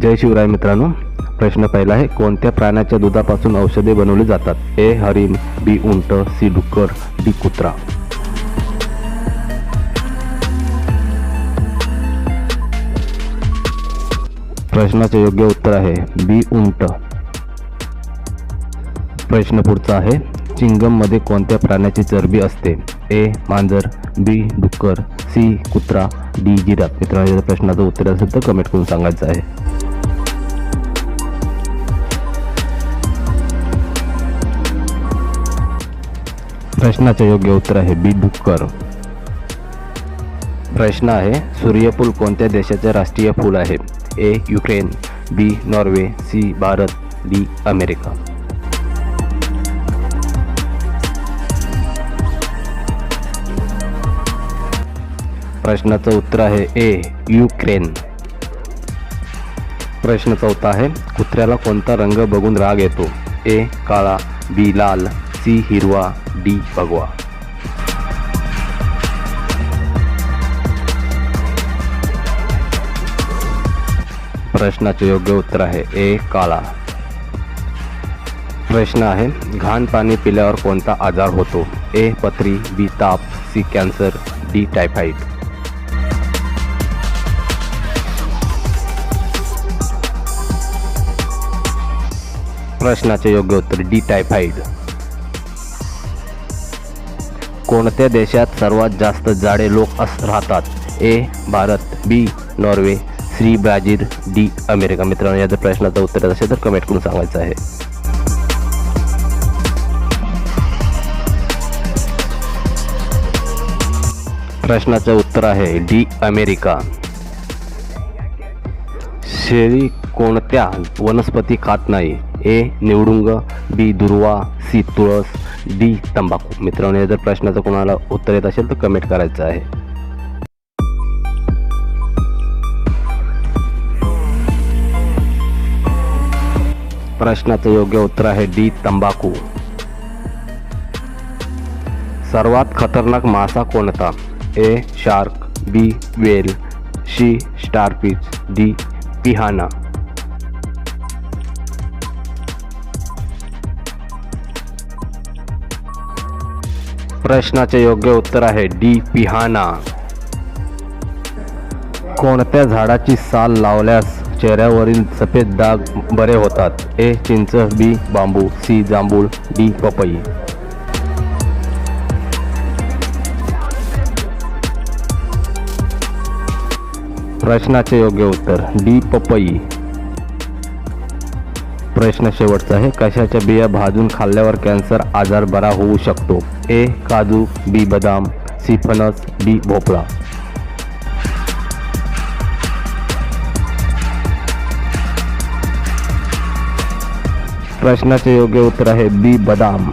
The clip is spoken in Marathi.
जय शिवराय मित्रांनो. प्रश्न पहिला आहे कोणत्या प्राण्याच्या दुधापासून औषधे बनवली जातात? ए हरिण बी उंट सी डुक्कर डी कुत्रा. प्रश्नाचे योग्य उत्तर आहे बी उंट. प्रश्न पुढचा आहे चिंगममध्ये कोणत्या प्राण्याची चरबी असते? ए मांजर बी डुक्कर सी कुत्रा डी जिराफ. मित्रांनो प्रश्नाचं उत्तर असेल तर कमेंट करून सांगायचं आहे. प्रश्नाचे योग्य उत्तर आहे बी डुक्कर प्रश्न आहे सूर्यफूल कोणत्या देशाचे राष्ट्रीय फूल आहे? A Ukraine B Norway C Bharat D America. प्रश्नाचं उत्तर आहे ए युक्रेन. प्रश्न चौथा आहे कुत्र्याला कोणता रंग बघून राग येतो? ए काळा बी लाल. सी हिरवा डी भगवा. प्रश्नाचे योग्य उत्तर आहे ए काळा प्रश्न आहे घाण पाणी पिल्यावर कोणता आजार होतो? ए पत्री बी ताप सी कॅन्सर डी टायफाईड. प्रश्नाचे योग्य उत्तर डी टायफाईड. कोणत्या देशात सर्वात जास्त जाडे लोक अस राहतात? A Bharat B Norway C Brazil D America. मित्रांनो या जर प्रश्नाचं उत्तर असेल तर कमेंट करून सांगायचं आहे. प्रश्नाचं उत्तर आहे डी अमेरिका. शेळी कोणत्या वनस्पती खात नाही? ए निवडुंग बी दुर्वा सी तुळस डी तंबाखू. मित्रांनो जर प्रश्नाचं कोणाला उत्तर येत असेल तर कमेंट करायचं आहे. प्रश्नाचं योग्य उत्तर आहे डी तंबाखू. सर्वात खतरनाक मासा कोणता? A shark B whale C starfish D पिहाना. प्रश्नाचे योग्य उत्तर आहे डी पिहाना. कोणत्या झाडाची साल लावल्यास चेहऱ्यावरील सफेद डाग बरे होतात? ए चिंच बी बांबू सी जांभूळ डी पपई. प्रश्नाचे योग्य उत्तर डी पपई. प्रश्न शेवटचा आहे. कशाच्या बिया भाजून खाल्ल्यावर कॅन्सर आजार बरा होऊ शकतो? ए काजू बी बदाम सी फणस बी भोपळा. प्रश्नाचे योग्य उत्तर आहे बी बदाम.